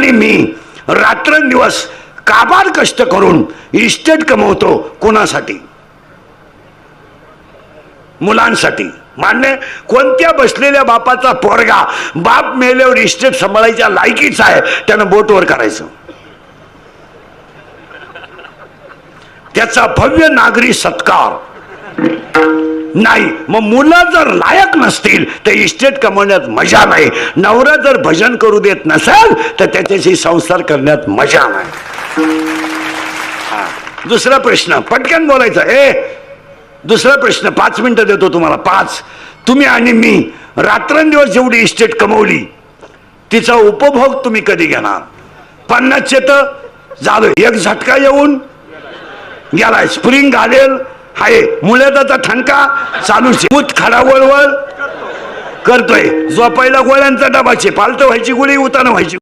आणि मी रात्रंदिवस काबार कष्ट करून इस्टेट कमवतो कोणासाठी? मुलांसाठी. मान्य कोणत्या बसलेल्या बापाचा पोरगा बाप मेल्यावर इस्टेट सांभाळायच्या लायकीच आहे त्यानं बोटवर करायचं. त्याचा भव्य नागरी सत्कार. नाही. मग मुलं जर लायक नसतील तर इस्टेट कमवण्यात मजा नाही. नवरा जर भजन करू देत नसेल तर त्याच्याशी संसार करण्यात मजा नाही. हा. दुसरा प्रश्न. पटकन बोलायचा. ए दुसरा प्रश्न. पाच मिनिटं देतो तुम्हाला. पाच. तुम्ही आणि मी रात्रंदिवस जेवढी इस्टेट कमवली. तिचा उपभोग तुम्ही कधी घेणार? पन्नासचे तर झालं. एक झटका येऊन गेलाय. स्प्रिंग घालेल. हाय मुळ्याचा ठणका चालू आहे. खडा वळवळ करतोय. झोपायला गोळ्यांचा डबाचे पालतं व्हायची गोळी उताना व्हायची